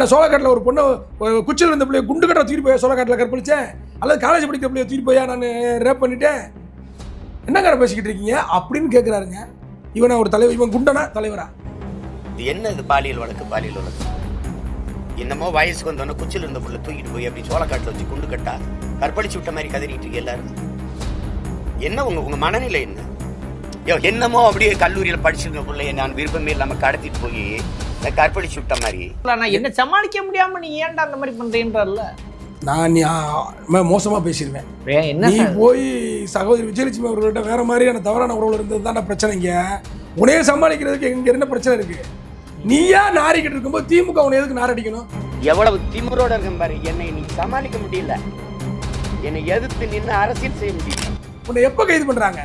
நான் சோழக்காட்டில் ஒரு பொண்ணு ஒரு குச்சியில் இருந்த பிள்ளைய குண்டு கட்ட தூக்கி போய் சோளக்காட்டில் கற்பழிச்சேன். அல்லது காலேஜ் படிக்கிற பிள்ளைய தூக்கி போய் நான் ரேப் பண்ணிட்டேன். என்னங்க பேசிக்கிட்டு இருக்கீங்க? அப்படின்னு கேட்குறாருங்க இவனை ஒரு தலைவர் இவன் குண்டனா? தலைவரா? இது என்ன இது பாலியல் வழக்கு பாலியல் வழக்கு? என்னமோ வயசுக்கு வந்தோடனே குச்சியில் இருந்த பிள்ளை தூக்கிட்டு போய் அப்படி சோழக்காட்டில் வச்சு குண்டு கட்டா கற்பழிச்சு விட்ட மாதிரி கதறிட்டு இருக்கு எல்லாரும். என்ன உங்க உங்க மனநிலை என்ன? யோ என்னமோ அப்படியே கல்லூரியில் படிச்சிருந்த பிள்ளைய நான் விருப்பமே இல்லாம கடத்திட்டு போய் கற்பழிச்சு விட்ட மாதிரி. நான் என்ன சமாளிக்க முடியாம நீ ஏன்டா அந்த மாதிரி பண்றீன்றல்ல? நான் மோசமாக பேசிடுவேன். என்ன நீ? போய் சகோதரி விஜயலட்சுமி அவர்கள்ட்ட வேற மாதிரியான தவறான உறவுல இருந்தது தான் பிரச்சனைங்க உனையே சமாளிக்கிறதுக்கு எங்க என்ன பிரச்சனை இருக்கு? நீயா நாரிக்கிட்டு இருக்கும்போது திமுக உன்னை எதுக்கு நாரடிக்கணும்? எவ்வளவு திமிரோட இருக்கும் பாரு என்னை நீ சமாளிக்க முடியல. என்னை எதிர்த்து நின்று அரசியல் செய்ய முடியல. உன்னை எப்போ கைது பண்றாங்க?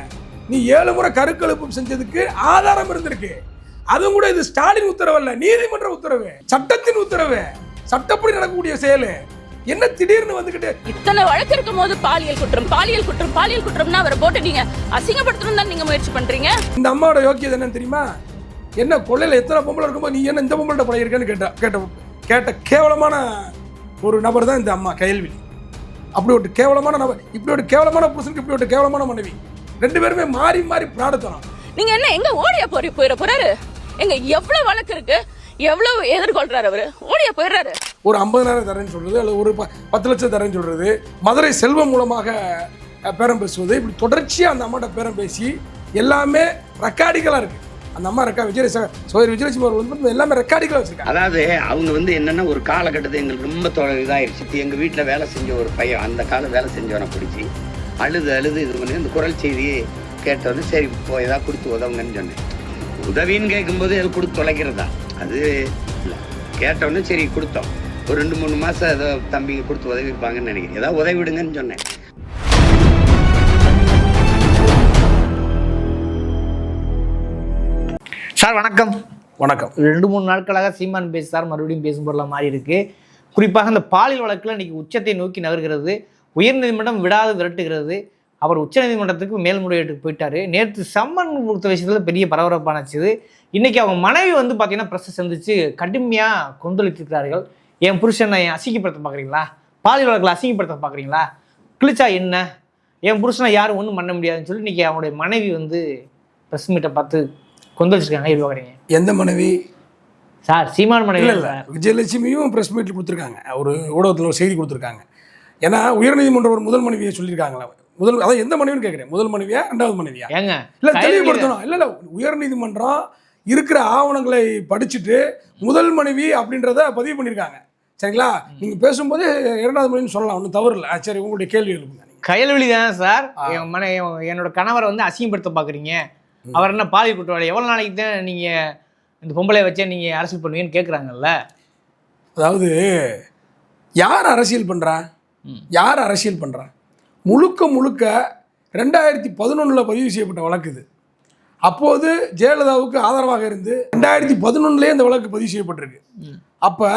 நீ ஏழு முறை கருக்கெழுப்பு செஞ்சதுக்கு ஆதாரம் இருந்திருக்கு. அதுவும் கூட இது ஸ்டாலின் உத்தரவல்ல நீதிமன்ற உத்தரவு சட்டத்தின் உத்தரவு. சட்டப்படி நடக்கக்கூடிய செயல். என்ன திடீர்னு வந்துகிட்டு இத்தனை வழக்கு இருக்கும் போது பாலியல் குற்றம் பாலியல் குற்றம் பாலியல் குற்றம்னா அவரை போட்டு நீங்க அசிங்கப்படுத்தணும் தான் நீங்க முயற்சி பண்றீங்க? இந்த அம்மாவோட யோக்கியது என்னன்னு தெரியுமா? என்ன கொள்ளையில எத்தனை பொம்பளை இருக்கும்போது நீ என்ன இந்த பொம்பளை பழகிருக்கேன்னு கேட்ட கேட்ட கேட்ட கேவலமான ஒரு நபர் தான் இந்த அம்மா கையல்வி அப்படி ஒரு கேவலமான நபர் இப்படி ஒரு கேவலமான புருஷனுக்கு இப்படி ஒரு கேவலமான மனைவி. ரெண்டு பேருமே மாறி மாறி பிராடுத்தனம் நீங்க என்ன எங்க ஓடியா போறி போயிட போறாரு? எங்க எவ்வளவு வழக்கு இருக்கு? எவ்வளவு எதிர்கொள்றாரு அவரு? ஓடியா போயிடுறாரு. ஒரு ஐம்பதாயிரம் தரேன்னு சொல்றது அல்லது ஒரு பத்து லட்சம் தரேன்னு சொல்றது மதுரை செல்வம் மூலமாக பேரம் பேசுவது இப்படி தொடர்ச்சியாக அந்த அம்மாட்ட பேரம் பேசி எல்லாமே ரெக்கார்டிகளாக இருக்கு. அந்த அம்மா ரெக்கா விஜய் சோதரி விஜயலட்சுமி அவர்கள் வந்து எல்லாமே ரெக்கார்டிகளாக வச்சிருக்காங்க. அதாவது அவங்க வந்து என்னன்னா ஒரு காலகட்டத்தில் எங்களுக்கு ரொம்ப தொ- இதாயிருச்சு. இப்ப எங்க வீட்டில் வேலை செஞ்ச ஒரு பையன் அந்த காலம் வேலை செஞ்சவனை பிடிச்சி அழுது அழுது இது பண்ணி இந்த குரல் செய்தியை கேட்டோன்னே சரி இப்போ ஏதாவது கொடுத்து உதவுங்கன்னு சொன்னேன். உதவின்னு கேட்கும்போது அது கொடுத்து தொலைக்கிறதா? அது இல்லை. கேட்டோன்னே சரி கொடுத்தோம். ஒரு ரெண்டு மூணு மாதம் ஏதோ தம்பிங்க கொடுத்து உதவி இருப்பாங்கன்னு நினைக்கிறேன். ஏதாவது உதவி விடுங்கன்னு சொன்னேன். சார் வணக்கம். வணக்கம். ரெண்டு மூணு நாட்களாக சீமான் பேசுறார் மறுபடியும் பேசும் பொருளாக மாறி இருக்கு குறிப்பாக இந்த பாலியல் வழக்கில் இன்னைக்கு உச்சத்தை நோக்கி நகர்கிறது. உயர்நீதிமன்றம் விடாது விரட்டுகிறது. அவர் உச்சநீதிமன்றத்துக்கு மேல்முறையீட்டுக்கு போயிட்டாரு. நேற்று சம்மன் கொடுத்த விஷயத்தில் பெரிய பரபரப்பானச்சு இன்னைக்கு அவங்க மனைவி வந்து பார்த்தீங்கன்னா ப்ரெஸ் சந்திச்சு கடுமையாக கொந்தளித்திருக்கிறார்கள். என் புருஷனை என் அசிங்கப்படுத்த பார்க்குறீங்களா பாலியல் வழக்கில் அசிங்கப்படுத்த பார்க்குறீங்களா கிழிச்சா என்ன? என் புருஷனை யாரும் ஒன்றும் பண்ண முடியாதுன்னு சொல்லி இன்னைக்கு அவங்களுடைய மனைவி வந்து ப்ரெஸ் மீட்டை பார்த்து கொந்தளிச்சிருக்காங்க. பார்க்குறீங்க எந்த மனைவி? சார் சீமான் மனைவி. இல்லை விஜயலட்சுமியும் ப்ரெஸ் மீட்டில் கொடுத்துருக்காங்க. ஒரு ஊடகத்தில் ஒரு செய்தி கொடுத்துருக்காங்க. ஏன்னா உயர்நீதிமன்றம் ஒரு முதல் மனைவியை சொல்லியிருக்காங்களா? முதல் அதான் எந்த மனைவின்னு கேட்குறேன். முதல் மனைவியா ரெண்டாவது மனைவியா? ஏங்க இல்லை தெளிவுபடுத்தணும். இல்லை இல்லை உயர்நீதிமன்றம் இருக்கிற ஆவணங்களை படிச்சுட்டு முதல் மனைவி அப்படின்றத பதிவு பண்ணியிருக்காங்க. சரிங்களா? நீங்கள் பேசும்போது இரண்டாவது மனைவின்னு சொல்லலாம் ஒன்றும் தவறு இல்லை சரி உங்களுடைய கேள்வி எழுப்புங்க. கயல்வெளி தானே சார்? என் மனை என் என்னோட கணவரை வந்து அசிங்கப்படுத்த பார்க்குறீங்க அவர் என்ன பாலியல் குற்றவாளி? எவ்வளோ நாளைக்கு தான் நீங்கள் இந்த பொம்பளை வச்சே நீங்கள் அரசியல் பண்ணுவீங்கன்னு கேட்குறாங்கல்ல அதாவது யார் அரசியல் பண்ணுறா யார் அரசியல் பண்ணுறா முழுக்க முழுக்க ரெண்டாயிரத்தி பதினொன்றில் பதிவு செய்யப்பட்ட வழக்கு இது. அப்போது ஜெயலலிதாவுக்கு ஆதரவாக இருந்து ரெண்டாயிரத்தி பதினொன்னுலேயே இந்த வழக்கு பதிவு செய்யப்பட்டிருக்கு. அப்போ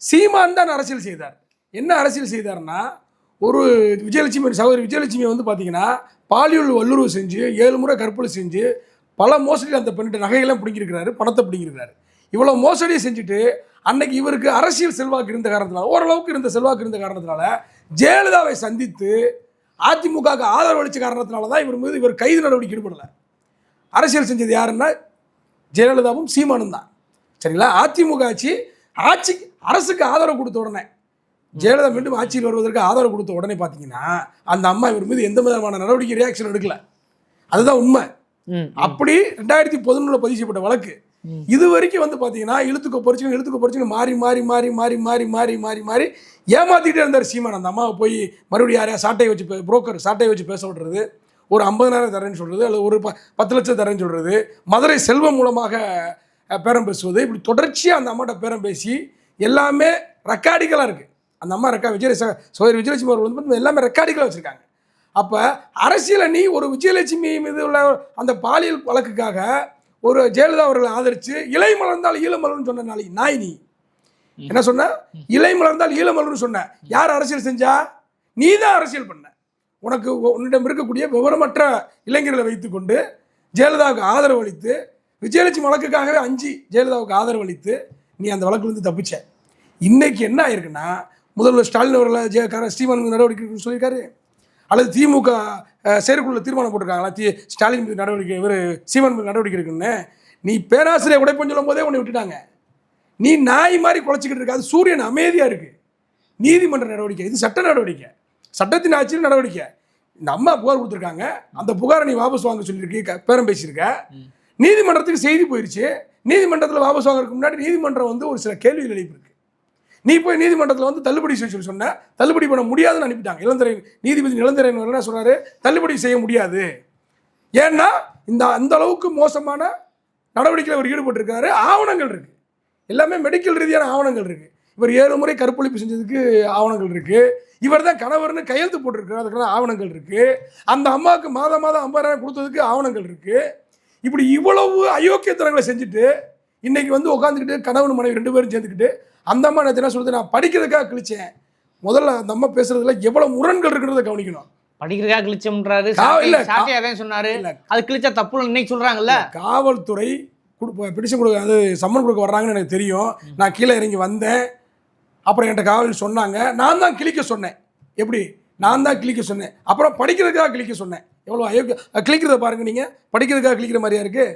சீமான் தான் அரசியல் செய்தார். என்ன அரசியல் செய்தார்னா ஒரு விஜயலட்சுமி சகோதரி விஜயலட்சுமி வந்து பார்த்தீங்கன்னா பாலியல் வல்லுறவு செஞ்சு ஏழு முறை கற்பனை செஞ்சு பல மோசடி அந்த பெண்ணிட்ட நகையெல்லாம் பிடிங்கிருக்கிறாரு பணத்தை பிடிங்கிருக்கிறாரு இவ்வளோ மோசடியை செஞ்சுட்டு அன்னைக்கு இவருக்கு அரசியல் செல்வாக்கு இருந்த காரணத்தினால ஓரளவுக்கு இருந்த செல்வாக்கு இருந்த காரணத்தினால ஜெயலலிதாவை சந்தித்து அதிமுகவுக்கு ஆதரவு அளித்த காரணத்தினால தான் இவர் மீது இவர் கைது நடவடிக்கை ஈடுபடலை. அரசியல் செஞ்சது யாருன்னா ஜெயலலிதாவும் சீமானும் தான். சரிங்களா? அதிமுக ஆட்சி ஆட்சி அரசுக்கு ஆதரவு கொடுத்த உடனே ஜெயலலிதா மீண்டும் ஆட்சியில் வருவதற்கு ஆதரவு கொடுத்த உடனே பார்த்தீங்கன்னா அந்த அம்மா இவர் மீது எந்த விதமான நடவடிக்கை ரியாக்ஷன் எடுக்கல. அதுதான் உண்மை. அப்படி ரெண்டாயிரத்தி பதினொன்றில் பதிவு செய்யப்பட்ட வழக்கு. இது வரைக்கும் வந்து பார்த்தீங்கன்னா இழுத்துக்க பொறிச்சுங்க இழுத்துக்க பொறிச்சுங்க மாறி மாறி மாறி மாறி மாறி மாறி மாறி மாறி ஏமாற்றிக்கிட்டே இருந்தார் சீமான். அந்த அம்மாவை போய் மறுபடியும் யாரையா சாட்டையை வச்சு புரோக்கர் சாட்டையை வச்சு பேச விடுறது ஒரு ஐம்பதனாயிரம் தரேன்னு சொல்கிறது அல்லது ஒரு ப பத்து லட்சம் தரேன்னு சொல்கிறது மதுரை செல்வம் மூலமாக பேரம் பேசுவது இப்படி தொடர்ச்சியாக அந்த அம்மாட்ட பேரம் பேசி எல்லாமே ரெக்கார்டிகளாக இருக்குது அந்த அம்மா ரெக்கா விஜய சோதரி விஜயலட்சுமி அவர்கள் வந்து பார்த்தீங்கன்னா எல்லாமே ரெக்கார்டிகளாக வச்சுருக்காங்க. அப்போ அரசியலை நீ ஒரு விஜயலட்சுமி மீது உள்ள அந்த பாலியல் வழக்குக்காக ஒரு ஜெயலலிதா அவர்களை ஆதரித்து இலை மலர்ந்தால் ஈழ மலர்னு சொன்ன நாளைக்கு நாய் நீ. என்ன சொன்ன? இலை மலர்ந்தால் ஈழ மலர்னு சொன்ன. யார் அரசியல் செஞ்சா? நீ தான் அரசியல் பண்ண. உனக்கு உன்னிடம் இருக்கக்கூடிய விவரமற்ற இளைஞர்களை வைத்துக்கொண்டு ஜெயலலிதாவுக்கு ஆதரவு அளித்து விஜயலட்சுமி வழக்குக்காகவே அஞ்சு ஜெயலலிதாவுக்கு ஆதரவு அளித்து நீ அந்த வழக்குலேருந்து தப்பிச்ச. இன்னைக்கு என்ன ஆயிருக்குன்னா முதல்வர் ஸ்டாலின் அவர்கள் ஜெ கர ஸ்ரீமன் நடவடிக்கை சொல்லியிருக்காரு. அல்லது திமுக அஹ், செயற்குழுல தீர்மானம் போட்டிருக்காங்களா? தி ஸ்டாலின் மீது நடவடிக்கை இவர் சீமன் மீது நடவடிக்கை இருக்குன்னு. நீ பேராசிரியர் உடைப்பன்னு சொல்லும் போதே உன்னை விட்டுட்டாங்க. நீ நாய் மாதிரி குலைச்சிக்கிட்டு இருக்க. அது சூரியன் அமைதியாக இருக்கு. நீதிமன்ற நடவடிக்கை. இது சட்ட நடவடிக்கை. சட்டத்தின் ஆட்சியில் நடவடிக்கை. இந்த அம்மா புகார் கொடுத்துருக்காங்க. அந்த புகாரை நீ வாபஸ் வாங்க சொல்லியிருக்கீங்க பேரம் பேசியிருக்க. நீதிமன்றத்துக்கு செய்தி போயிருச்சு. நீதிமன்றத்தில் வாபஸ் வாங்குறதுக்கு முன்னாடி நீதிமன்றம் வந்து ஒரு சில கேள்விகள் எழுப்பியிருக்கு. நீ போய் நீதிமன்றத்தில் வந்து தள்ளுபடி செய்ய சொல்லி சொன்ன. தள்ளுபடி பண்ண முடியாதுன்னு அனுப்பிட்டாங்க. இளந்தரை நீதிபதி இளந்தரையன் என்ன சொன்னார் தள்ளுபடி செய்ய முடியாது. ஏன்னா இந்த அந்த அளவுக்கு மோசமான நடவடிக்கையில் அவர் ஈடுபட்டிருக்காரு. ஆவணங்கள் இருக்குது எல்லாமே மெடிக்கல் ரீதியான ஆவணங்கள் இருக்குது இவர் ஏழு முறை கற்பழிப்பு செஞ்சதுக்கு ஆவணங்கள் இருக்கு. இவர் தான் கணவர்னு கையெழுத்து போட்டிருக்காரு அதுக்கான ஆவணங்கள் இருக்கு. அந்த அம்மாவுக்கு மாதம் மாதம் ஐம்பதாயிரம் கொடுத்ததுக்கு ஆவணங்கள் இருக்கு. இப்படி இவ்வளவு அயோக்கியத்தனங்களை செஞ்சுட்டு இன்னைக்கு வந்து உட்காந்துக்கிட்டு கணவன் மனைவி ரெண்டு பேரும் சேர்ந்துக்கிட்டு அந்த அம்மா நேத்து என்ன சொல்லுது? நான் படிக்கிறதுக்காக கிழிச்சேன். முதல்ல அந்த அம்மா பேசுறதுல எவ்வளவு முரண்கள் இருக்கிறத கவனிக்கணும். படிக்கிறதா கிழிச்சோம்ன்றாரு. இல்ல, சாட்டை அதான் சொன்னாரு. அது கிழிச்சா தப்புன்னு இன்னைக்கு சொல்றாங்கல்ல? காவல்துறை பிடிச்சு கொடுக்க அது சம்மன் கொடுக்க வர்றாங்கன்னு எனக்கு தெரியும். நான் கீழே இறங்கி வந்தேன். அப்புறம் என்கிட்ட காவல் சொன்னாங்க. நான் தான் கிழிக்க சொன்னேன். எப்படி? நான் தான் கிழிக்க சொன்னேன். அப்புறம் படிக்கிறதுக்காக கிழிக்க சொன்னேன். எவ்வளோ அயோக்கிய கிழிக்கிறத பாருங்க நீங்கள் படிக்கிறதுக்காக கிழிக்கிற மாதிரியா இருக்கு.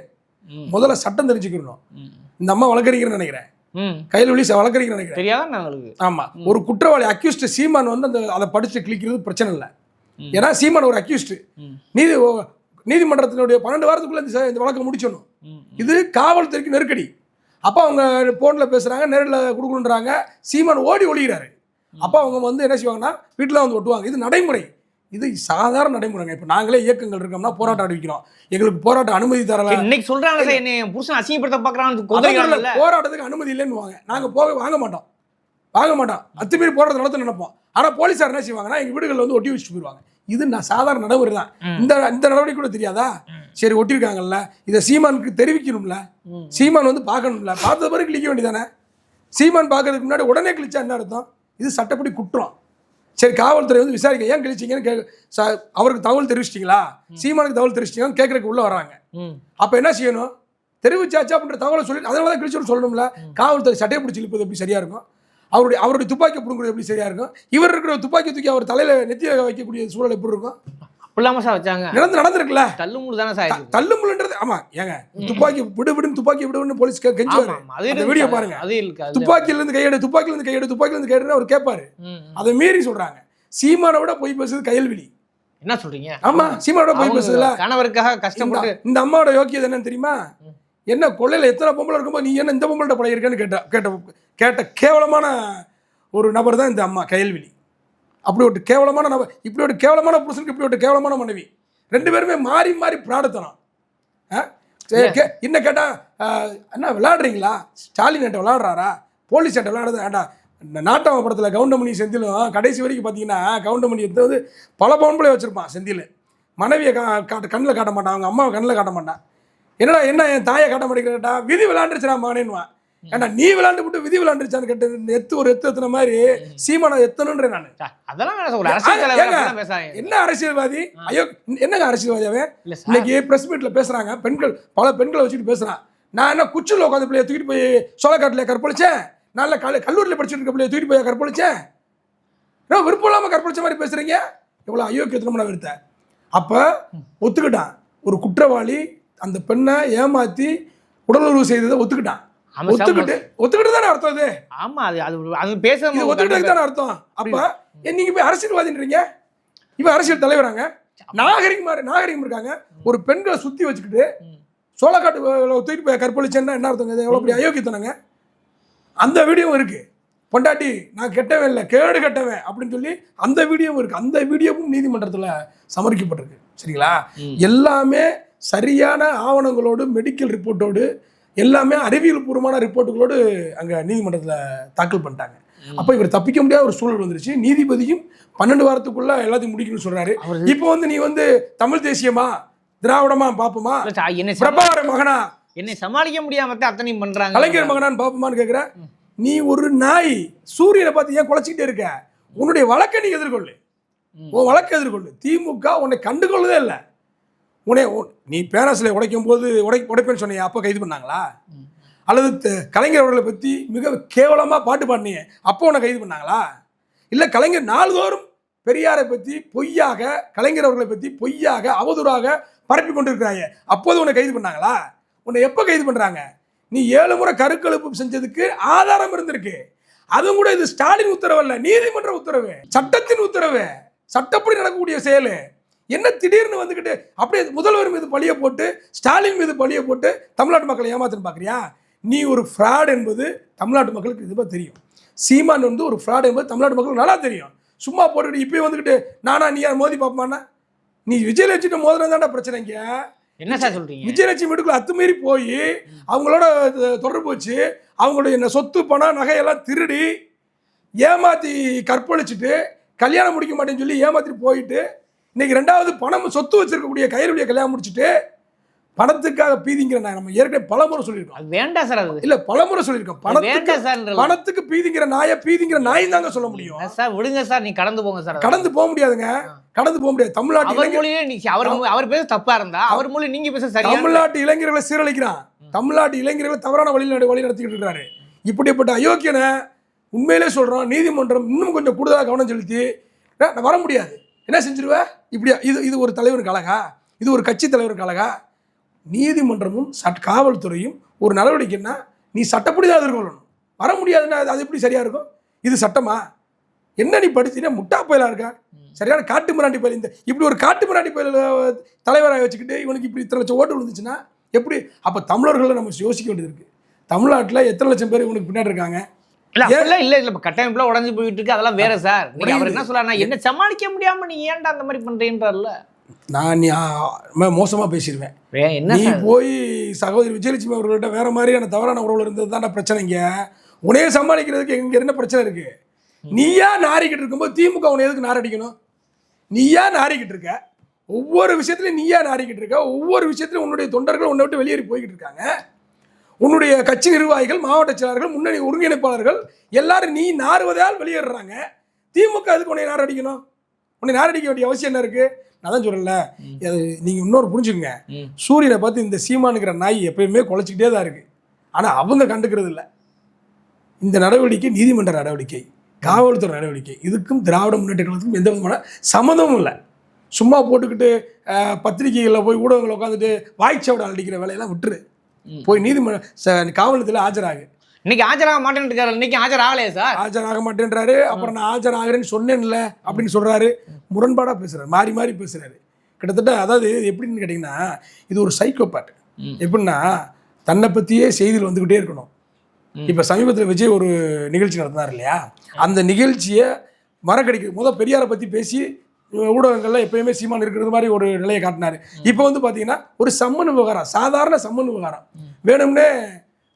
முதல்ல சட்டம் தெரிஞ்சுக்கணும். இந்த அம்மா வழக்கறிஞர்னு நினைக்கிறேன். கையில் விழி வழக்கறிஞர் நினைக்கிறேன். தெரியாதா உங்களுக்கு? ஆமா. ஒரு குற்றவாளி அக்யூஸ்ட் சீமான் வந்து அந்த அதை படிச்சு கிழிக்கிறது பிரச்சனை இல்லை. ஏன்னா சீமான் ஒரு அக்யூஸ்ட். நீதி நீதிமன்றத்தினுடைய பன்னெண்டு வாரத்துக்குள்ள இந்த வழக்கை முடிச்சிடணும். இது காவல்துறைக்கு நெருக்கடி. அப்போ அவங்க ஃபோனில் பேசுகிறாங்க நேரில் கொடுக்கணுன்றாங்க. சீமான் ஓடி ஒழிகிறாரு அப்போ அவங்க வந்து என்ன செய்வாங்கன்னா வீட்டில் வந்து ஒட்டுவாங்க. இது நடைமுறை. இது சாதாரண நடைமுறைங்க. இப்போ நாங்களே இயக்கங்கள் இருக்கோம்னா போராட்டம் அறிவிக்கிறோம் எங்களுக்கு போராட்ட அனுமதி தரல. இன்னைக்கு சொல்றாங்க என்ன என் புருஷன் அசிங்கப்படுத்த சொல்ல, போராட்டத்துக்கு அனுமதி இல்லைன்னு வாங்க நாங்கள் போக வாங்க மாட்டோம். வாங்க மாட்டோம். அத்துமீறி போராட்டம் நடத்த நினைப்போம். ஆனால் போலீஸார் என்ன செய்வாங்கன்னா எங்கள் வீடுகளில் வந்து ஒட்டி வச்சுட்டு போயிடுவாங்க இது நான் சாதாரண நடைமுறை தான். இந்த இந்த நடவடிக்கை கூட தெரியாதா? சரி ஒட்டியிருக்காங்கல்ல. இதை சீமானுக்கு தெரிவிக்கணும்ல. சீமான் வந்து பார்க்கணும்ல. பார்த்த பிறகு கிளிக்க வேண்டியதானே சீமான் பார்க்கறதுக்கு முன்னாடி உடனே கிழிச்சா என்ன அர்த்தம்? இது சட்டப்படி குற்றம். சரி காவல்துறை வந்து விசாரிக்க ஏன் கிழிச்சிங்கன்னு கே அவருக்கு தகவல் தெரிவிச்சிட்டிங்களா? சீமானுக்கு தகவல் தெரிவிச்சிட்டீங்கன்னு கேட்கறதுக்கு உள்ள வராங்க. அப்போ என்ன செய்யணும்? தெரிவிச்சாச்சா அப்படின்ற தகவலை சொல்லி அதனால தான் கிழிச்சு சொல்லணும்ல காவல்துறை சட்டையை பிடிச்சி இழுப்பது எப்படி சரியா இருக்கும்? அவருடைய அவருடைய துப்பாக்கி பிடுங்குறது எப்படி சரியா இருக்கும்? இவர் இருக்கிற துப்பாக்கி தூக்கி அவர் தலையில நெத்தியில வைக்கக்கூடிய சூழல் எப்படி இருக்கும்? அப்படிலாம சார் வச்சாங்க. நடந்து நடந்திருக்குல்ல. தள்ளுமுள்ளு தானே சார் ஆயிடுச்சு. தள்ளுமுள்ன்றது ஆமா ஏங்க துப்பாக்கி விடு விடுன்னு துப்பாக்கி விடு விடுன்னு போலீஸ் கெஞ்சுவாரு. அந்த வீடியோ. பாருங்க. அது இருக்கு துப்பாக்கில இருந்து கையெடு துப்பாக்கில இருந்து கையெடு துப்பாக்கில இருந்து கையெடுன்னு அவர் கேட்பாரு. அதை மீறி சொல்றாங்க. சீமானை விட பொய் பேசுறது கையல்விழி. என்ன சொல்றீங்க? ஆமா சீமானை விட பொய் பேசுதுல கணவருக்காக கஷ்டப்பட்டு இந்த அம்மாவோட யோக்கியது என்னன்னு தெரியுமா? என்ன கொள்ளையில எத்தனை பொம்பளை இருக்கும்போது நீ என்ன இந்த பொம்பளை பழகிருக்கேன்னு கேட்ட கேட்ட கேட்ட கேவலமான ஒரு நபர் தான் இந்த அம்மா கயல்விழி. அப்படி ஒரு கேவலமான நபர் இப்படி ஒரு கேவலமான புருஷனுக்கு இப்படி ஒரு கேவலமான மனைவி. ரெண்டு பேருமே மாறி மாறி பிராடுத்தனம் ஆ? சரி, கே- இன்னும் கேட்டா ஆ, என்ன விளையாடுறீங்களா? ஸ்டாலின் என்கிட்ட விளையாடுறாரா? போலீஸ் என்கிட்ட விளையாடுறது வேண்டாம். நாட்டாம படத்தில் கவுண்டமணி செந்திலும் கடைசி வரைக்கும் பார்த்தீங்கன்னா கவுண்டமணி வந்து பல பவுன்பிளே வச்சுருப்பான் செந்தில். மனைவியை கா காட்ட கண்ணில் காட்ட மாட்டான் அவங்க அம்மாவை கண்ணில் காட்ட மாட்டான். என்னடா என்ன என் தாயை காட்ட மாட்டேங்கிறடா விதி விளாண்டுருச்சுடா மகனேன்னுவான். ஏன்டா நீ விளாண்டு விட்டு விதி விளாண்டுருச்சான்னு கேட்டு எத்து ஒரு எத்து எத்துன மாதிரி சீமானை எத்தணுன்றேன் நான். அதெல்லாம் என்ன அரசியல்வாதி? ஐயோ என்னங்க அரசியல்வாதி அவன்? இன்னைக்கு பிரஸ் மீட்ல பேசுறாங்க பெண்கள் பல பெண்களை வச்சுட்டு பேசுறான். நான் என்ன குச்சியில் உட்காந்து பிள்ளைய தூக்கிட்டு போய் சோளக்காட்டில் கற்பழிச்சேன்? நல்ல கல் கல்லூரியில் படிச்சுட்டு இருக்க பிள்ளைய தூக்கிட்டு போய் கற்பழிச்சேன்? ஏன் விருப்பம் இல்லாமல் கற்பழிச்ச மாதிரி பேசுறீங்க? எவ்வளோ அயோக்கியத்தனம் நான் விருத்த அப்போ ஒத்துக்கிட்டான். ஒரு குற்றவாளி அந்த பெண்ணை ஏமாத்தி உடலுறவு செய்ததை ஒத்துக்கிட்டான். ஒத்துக்கிட்டு ஒத்துக்கிட்டு தானே அர்த்தம் இது? ஆமா அது அது அது பேசுறது ஒத்துக்கிட்டு தானே அர்த்தம். அப்ப நீங்க போய் அரசியல்வாதின்றீங்க? இவன் அரசியல் தலைவராங்க. நாகரிகம் நாகரிகம் இருக்காங்க. ஒரு பெண்களை சுத்தி வச்சுக்கிட்டு. சோளக்காட்டு தூக்கிட்டு போய் கற்பழிச்சேன்னா என்ன அர்த்தங்க இது? எவ்வளோ பெரிய அயோக்கியத்தனங்க? அந்த வீடியோவும் இருக்கு. பொண்டாட்டி நான் கெட்டவன் இல்லை கேடு கெட்டவன் அப்படின்னு சொல்லி அந்த வீடியோவும் இருக்கு. அந்த வீடியோவும் நீதிமன்றத்தில் சமர்ப்பிக்கப்பட்டிருக்கு. சரிங்களா. எல்லாமே சரியான ஆவணங்களோடு மெடிக்கல் ரிப்போர்ட்டோடு எல்லாமே அறிவியல் பூர்வமான ரிப்போர்ட்டுகளோடு அங்கே நீதிமன்றத்தில் தாக்கல் பண்ணிட்டாங்க. அப்போ இவர் தப்பிக்க முடியாத ஒரு சூழல் வந்துருச்சு. நீதிபதியும் பன்னெண்டு வாரத்துக்குள்ள எல்லாத்தையும் முடிக்கணும்னு சொல்றாரு. இப்போ வந்து நீ வந்து தமிழ் தேசியமா திராவிடமா பாப்போமா? பிரபாகர மகனா? என்னை சமாளிக்க முடியாம தான் அத்தனையும் பண்றாங்க. கலைஞர் மகனான்னு பாப்போமான்னு கேட்குற நீ ஒரு நாய் சூரியனை பார்த்து ஏன் குலைச்சிக்கிட்டே இருக்க? உன்னுடைய வழக்கை நீ எதிர்கொள்ளு. உன் வழக்கை எதிர்கொள்ளு. திமுக உன்னை கண்டுகொள்ளதே இல்லை. உன்- நீ பேராசிலை உடைக்கும் போது உடை உடைப்பேன்னு சொன்னியா அப்போ கைது பண்ணாங்களா? அல்லது கலைஞர் அவர்களை பற்றி மிக கேவலமாக பாட்டு பாடினீங்க அப்போ உன்னை கைது பண்ணாங்களா? இல்லை கலைஞர் நாள்தோறும் பெரியாரை பற்றி பொய்யாக கலைஞர் அவர்களை பற்றி பொய்யாக அவதூறாக பரப்பி கொண்டிருக்கிறாங்க அப்போது உன்னை கைது பண்ணாங்களா? உன்னை எப்போ கைது பண்ணுறாங்க நீ ஏழு முறை கருக்கெழுப்பு செஞ்சதுக்கு ஆதாரம் இருந்திருக்கு. அதுவும் கூட இது ஸ்டாலின் உத்தரவு அல்ல நீதிமன்ற உத்தரவு சட்டத்தின் உத்தரவு சட்டப்படி நடக்கக்கூடிய செயல். என்ன திடீர்னு வந்துக்கிட்டு அப்படியே முதல்வர் மீது பழிய போட்டு ஸ்டாலின் மீது பழிய போட்டு தமிழ்நாட்டு மக்களை ஏமாத்துன்னு பார்க்குறியா நீ ஒரு ஃப்ராட் என்பது தமிழ்நாட்டு மக்களுக்கு இதுவாக தெரியும். சீமான் வந்து ஒரு ஃப்ராட் என்பது தமிழ்நாட்டு மக்களுக்கு நல்லா தெரியும். சும்மா போட்டுக்கிட்டு இப்பயும் வந்துக்கிட்டு நானா நீ யார் மோதி பார்ப்பமானா நீ விஜயலட்சுமி மோதிரம் தான்டா பிரச்சனைங்க என்ன சார் சொல்றீங்க? விஜயலட்சுமி வீட்டுக்குள்ள அத்துமீறி போய் அவங்களோட தொடர்பு வச்சு அவங்களுடைய சொத்து பணம் நகையெல்லாம் திருடி ஏமாத்தி கற்பழிச்சிட்டு கல்யாணம் முடிக்க மாட்டேன்னு சொல்லி ஏமாத்திட்டு போயிட்டு இன்னைக்கு ரெண்டாவது பணம் சொத்து வச்சிருக்கக்கூடிய கைரவழியை கல்யாணம் முடிச்சிட்டு பணத்துக்காக பீதிங்கிற நான் நம்ம ஏற்கனவே பலமுறை சொல்லியிருக்கோம். அது வேண்டாம் சார் அது. இல்ல பலமுறை சொல்லியிருக்கோம். பணத்துக்கு சார் பணத்துக்கு பீதிங்கிற நாயை பீதிங்கிற நாய் தாங்க சொல்ல முடியும். சார் விடுங்க சார் நீ கடந்து போங்க சார். கடந்து போக முடியாதுங்க. கடந்து போக முடியாது. தமிழ்நாட்டு அவர் மொழியே நீ அவர் அவர் பேச தப்பா இருந்தா அவர் மொழி நீங்க பேச சரியா தமிழ்நாட்டு இளைஞர்களை சீரழிக்கிறான். தமிழ்நாட்டு இளைஞர்களை தவறான வழியில் வழி நடத்திக்கிட்டு இருக்காரு. இப்படிப்பட்ட அயோக்கியனை உண்மையிலே சொல்றோம். நீதிமன்றம் இன்னும் கொஞ்சம் கூடுதலாக கவனம் செலுத்தி "அஹ், நான் வர முடியாது. என்ன செஞ்சிருவ? இப்படியா இது இது ஒரு தலைவருக்கு அழகா? இது ஒரு கட்சி தலைவருக்கு அழகா? நீதிமன்றமும் சட் காவல்துறையும் ஒரு நடவடிக்கைன்னா நீ சட்டப்படி தான் எதிர்கொள்ளணும். வர முடியாதுன்னா அது- எப்படி சரியா இருக்கும்? இது சட்டமா? என்ன நீ படிச்சீங்கன்னா முட்டா பயலா இருக்கா? சரியான காட்டு மிராண்டி பயல். இந்த இப்படி ஒரு காட்டு மிராண்டி பயல தலைவராக வச்சுக்கிட்டு இவனுக்கு இப்படி இத்தனை லட்சம் ஓட்டு விழுந்துச்சுன்னா எப்படி? அப்போ தமிழர்களை நம்ம யோசிக்க வேண்டியது இருக்கு. தமிழ்நாட்டில் எத்தனை லட்சம் பேர் இவனுக்கு பின்னாடி இருக்காங்க? இல்ல அப்படிலாம் இல்ல இல்ல கட்டமைப்புல உடஞ்சு போயிட்டு இருக்கு அதெல்லாம் வேற சார். அவர் என்ன சொல்றாருன்னா என்ன சமாளிக்க முடியாம நீ ஏன்டா அந்த மாதிரி பண்றீன்றல்ல நான் நீ மோசமாக பேசிடுவேன். என்ன நீ போய் சகோதரி விஜயலட்சுமி அவர்கள்ட்ட வேற மாதிரியான தவறான உறவுல இருந்தது தானே பிரச்சனைங்க உன்னையே சமாளிக்கிறதுக்கு எங்க என்ன பிரச்சனை இருக்கு? நீயா நாரிக்கிட்டு இருக்கும்போது திமுக உன்னை எதுக்கு நாரடிக்கணும்? நீயா நாரிக்கிட்டு இருக்க? ஒவ்வொரு விஷயத்துலையும் நீயா நாரிக்கிட்டு இருக்க? ஒவ்வொரு விஷயத்துலையும் உன்னுடைய தொண்டர்கள் உன்னை விட்டு வெளியேறி போய்கிட்டு இருக்காங்க. உன்னுடைய கட்சி நிர்வாகிகள் மாவட்ட செயலாளர்கள் முன்னணி ஒருங்கிணைப்பாளர்கள் எல்லாரும் நீ நாறுவதால் வெளியேறுறாங்க. திமுக அதுக்கு உன்னை நாரடிக்கணும்? உன்னை நாரடிக்க வேண்டிய அவசியம் என்ன இருக்கு? நான் தான் சொல்லல அது நீங்க இன்னொரு புரிஞ்சுக்கங்க. சூரியனை பார்த்து இந்த சீமானுங்கிற நாய் எப்பயுமே குலைச்சிக்கிட்டே தான் இருக்கு. ஆனா அவங்க கண்டுக்கிறது இல்லை. இந்த நடவடிக்கை நீதிமன்ற நடவடிக்கை காவல்துறை நடவடிக்கை. இதுக்கும் திராவிட முன்னேற்ற கழகத்துக்கும் எந்த விதமான சம்மந்தமும் இல்லை. சும்மா போட்டுக்கிட்டு பத்திரிகைகளில் போய் ஊடகங்கள் உட்காந்துட்டு வாய்ச்சவடை அடிக்கிற வேலையெல்லாம் விட்டுரு. போய் நீதிமன்ற காவலத்தில் ஆஜராகு. இன்னைக்கு ஆஜராக இருக்காரு இன்னைக்கு ஆஜர் ஆகலையா சார் ஆஜராக மாட்டேன்றாரு. அப்புறம் நான் ஆஜராகிறேன்னு சொன்னேன்ல அப்படின்னு சொல்றாரு. முரண்பாடாக பேசுறாரு. மாறி மாறி பேசுறாரு. கிட்டத்தட்ட அதாவது எப்படின்னு கேட்டிங்கன்னா இது ஒரு சைக்கோபாட் ம். எப்படின்னா தன்னை பற்றியே செய்தியில் வந்துக்கிட்டே இருக்கணும். இப்போ சமீபத்தில் விஜய் ஒரு நிகழ்ச்சி நடத்தினார் இல்லையா? அந்த நிகழ்ச்சியை மறக்கடிக்க முத பெரியாரை பற்றி பேசி ஊடகங்கள்ல எப்பயுமே சீமான் இருக்கிறது மாதிரி ஒரு நிலையை காட்டினாரு. இப்போ வந்து பார்த்தீங்கன்னா ஒரு சம்மன் விவகாரம் சாதாரண சம்மன் விவகாரம். வேணும்னே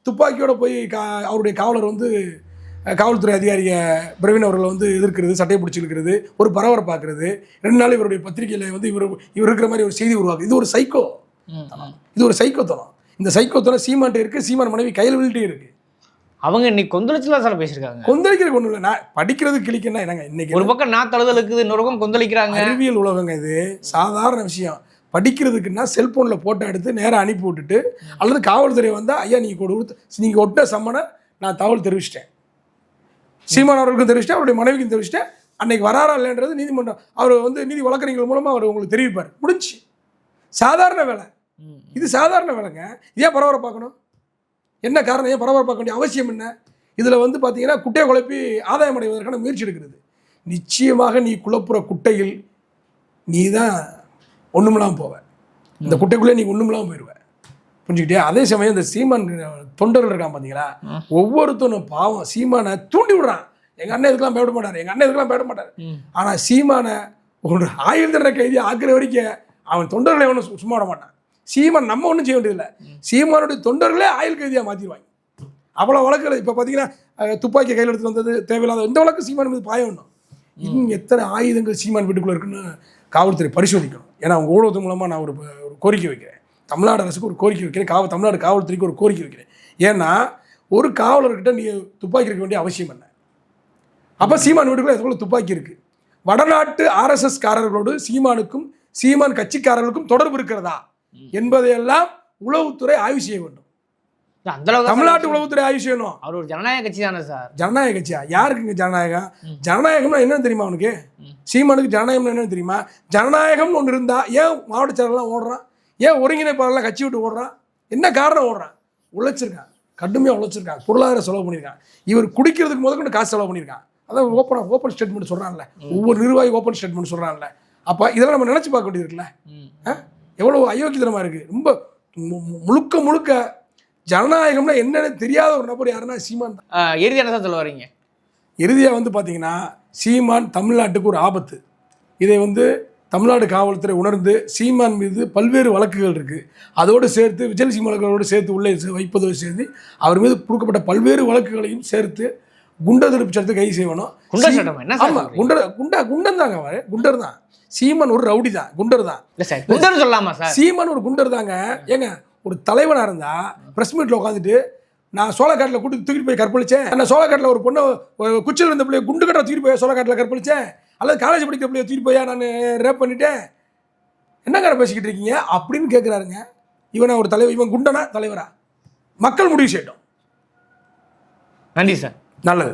துப்பாக்கியோட போய் கா அவருடைய காவலர் வந்து காவல்துறை அதிகாரிய பிரவீன் அவர்களை வந்து எதிர்க்கிறது சட்டையை பிடிச்சிருக்கிறது ஒரு பரபரப்பாக்குறது ரெண்டு நாள் இவருடைய பத்திரிகையில் வந்து இவர் இவர் இருக்கிற மாதிரி ஒரு செய்தி உருவாக்கு இது ஒரு சைக்கோ. இது ஒரு சைக்கோத்தனம். இந்த சைக்கோத்தனம் சீமான்ட்டு இருக்கு சீமான் மனைவி கையில் விழுட்டே இருக்கு. அவங்க இன்னைக்கு கொந்தளிச்சுலாம் சார் பேசியிருக்காங்க. கொந்தளிக்கிற ஒன்றும் இல்லை நான் படிக்கிறது கிளிக்கன்னா என்னங்க? இன்னைக்கு ஒரு பக்கம் நான் தழுதல் இருக்குது இன்னொரு பக்கம் கொந்தளிக்கிறாங்க. அறிவியல் உலகங்க இது. சாதாரண விஷயம். படிக்கிறதுக்குன்னா செல்போனில் போட்டோ எடுத்து நேராக அனுப்பி விட்டுட்டு அல்லது காவல்துறை வந்தால் ஐயா நீங்கள் கொடுத்து நீங்கள் ஒட்ட சம்மனை நான் தகவல் தெரிவிச்சிட்டேன். சீமான் அவர்களுக்கும் தெரிவிச்சிட்டேன் அவருடைய மனைவிக்கும் தெரிவிச்சிட்டேன். அன்னைக்கு வராரா இல்லைன்றது நீதிமன்றம் அவர் வந்து நீதி வழக்கறிஞர்கள் மூலமாக அவர் உங்களுக்கு தெரிவிப்பார். முடிஞ்சு சாதாரண வேலை. இது சாதாரண வேலைங்க. ஏன் பரபரப்பாக்கணும் என்ன காரணம்? ஏன் பரபரப்பாக்க வேண்டிய அவசியம் என்ன? இதில் வந்து பார்த்தீங்கன்னா குட்டையை குழப்பி ஆதாயம் அடைவதற்கான முயற்சி எடுக்கிறது. நிச்சயமாக நீ குழப்புற குட்டையில் நீ தான் ஒன்றுமில்லாமல் போவ. இந்த குட்டைக்குள்ளே நீ ஒன்றுமில்லாமல் போயிடுவ புரிஞ்சுக்கிட்டியா? அதே சமயம் இந்த சீமான் தொண்டர்கள் இருக்கான் பார்த்தீங்களா ஒவ்வொருத்தனும் பாவம் சீமானை தூண்டி விடுறான். எங்கள் அண்ணன் இதுக்கெல்லாம் பயப்பட மாட்டார்? எங்கள் அண்ணன் இதுக்கெல்லாம் பயப்பட மாட்டார். ஆனால் சீமானை ஒரு ஆயுள் தண்டனை கைதி ஆக்குற வரைக்கும் அவன் தொண்டர்களை ஒன்றும் சும்மா விட மாட்டான். சீமான் நம்ம ஒன்றும் செய்ய வேண்டியதில்லை. சீமானுடைய தொண்டர்களே ஆயுள் கைதியாக மாற்றிடுவாங்க அவ்வளோ வழக்குகள் இப்போ பார்த்தீங்கன்னா துப்பாக்கி கையில் எடுத்து வந்தது தேவையில்லாத இந்த வழக்கு சீமான் மீது பாய வேணும். இன்னும் எத்தனை ஆயுதங்கள் சீமான் வீட்டுக்குள்ளே இருக்குன்னு காவல்துறை பரிசோதிக்கணும். ஏன்னா அவங்க ஊடகத்து மூலமாக நான் ஒரு ஒரு கோரிக்கை வைக்கிறேன். தமிழ்நாடு அரசுக்கு ஒரு கோரிக்கை வைக்கிறேன். காவல் தமிழ்நாடு காவல்துறைக்கு ஒரு கோரிக்கை வைக்கிறேன். ஏன்னா ஒரு காவலர்கிட்ட நீ துப்பாக்கி இருக்க வேண்டிய அவசியம் என்ன அப்போ சீமான் வீட்டுக்குள்ள எதுக்குள்ள துப்பாக்கி இருக்கு? வடநாட்டு ஆர்எஸ்எஸ் காரர்களோடு சீமானுக்கும் சீமான் கட்சிக்காரர்களுக்கும் தொடர்பு இருக்கிறதா? என்பதையெல்லாம் உளவுத்துறை ஆய்வு செய்ய வேண்டும். தமிழ்நாட்டு உளவுத்துறை ஆய்வு செய்யணும். அவர் ஒரு ஜனநாயக கட்சி தானே சார். ஜனநாயக கட்சியா? யாருக்குங்க ஜனநாயகம். ஜனநாயகம்னா என்னன்னு தெரியுமா அவனுக்கு. சீமானுக்கு ஜனநாயகம்னு என்னன்னு தெரியுமா? ஜனநாயகம்னு ஒன்று இருந்தா ஏன் மாவட்ட செயலர்லாம் ஓடுறான்? ஏன் ஒருங்கிணைப்பாளர்லாம் கட்சி விட்டு ஓடுறான்? என்ன காரணம் ஓடுறான்? உழைச்சிருக்கான். கடுமையாக உழைச்சிருக்கான். பொருளாதார செலவு பண்ணியிருக்கான். இவர் குடிக்கிறதுக்கு முதற்கொண்டு காசு செலவு பண்ணியிருக்கான். அதான் ஓப்பன் ஓப்பன் ஸ்டேட்மெண்ட் சொல்கிறான்ல ஒவ்வொரு நிர்வாகி ஓப்பன் ஸ்டேட்மெண்ட் சொல்கிறான்ல அப்போ இதெல்லாம் நம்ம நினச்சி பார்க்க வேண்டியிருக்குல்ல. எவ்வளோ அயோக்கியத்தனமாக இருக்குது ரொம்ப முழுக்க முழுக்க ஜனநாயகம்னா என்னன்னு தெரியாத ஒரு நபர் யாருன்னா சீமான் தான். ஆஹ் இறுதி என்ன சார் சொல்ல வரீங்க இறுதியாக வந்து பார்த்தீங்கன்னா சீமான் தமிழ்நாட்டுக்கு ஒரு ஆபத்து. இதை வந்து தமிழ்நாடு காவல்துறை உணர்ந்து சீமான் மீது பல்வேறு வழக்குகள் இருக்குது அதோடு சேர்த்து விஜய் சீமான் வழக்குகளோடு சேர்த்து உள்ளே வைப்பதோடு சேர்த்து அவர் மீது கொடுக்கப்பட்ட பல்வேறு வழக்குகளையும் சேர்த்து குண்டர் தடுப்பு சட்டத்தை கைது செய்யணும். குண்டர் சீ- சட்டம் என்ன சார் ஆமா? குண்டர் குண்டா குண்டன் தாங்க அவர். குண்டர் தான். சீமான் ஒரு ரவுடி தான். குண்டர் தான். இல்ல சார் குண்டர் சொல்லலாமா சார்? சீமான் ஒரு குண்டர் தாங்க. ஏங்க ஒரு தலைவனாக இருந்தா ப்ரெஸ் மீட்டில் உட்காந்துட்டு நான் சோளக்காட்டில் கூட்டி தூக்கிட்டு போய் கற்பழிச்சேன். நான் சோளக்காட்டில் ஒரு பொண்ணு ஒரு குச்சியில் இருந்த பிள்ளைய குண்டு கட்ட தூக்கிட்டு போய் சோளக்காட்டில் கற்பழிச்சேன். அல்லது காலேஜ் படிக்கிற பிள்ளைய தூக்கிட்டு போய் நான் ரேப் பண்ணிட்டேன். என்னங்க பேசிக்கிட்டு இருக்கீங்க? அப்படின்னு கேட்குறாருங்க இவனை ஒரு தலைவர் இவன் குண்டனா தலைவரா? மக்கள் முடிவு செய்யட்டும். நன்றி சார். நல்லது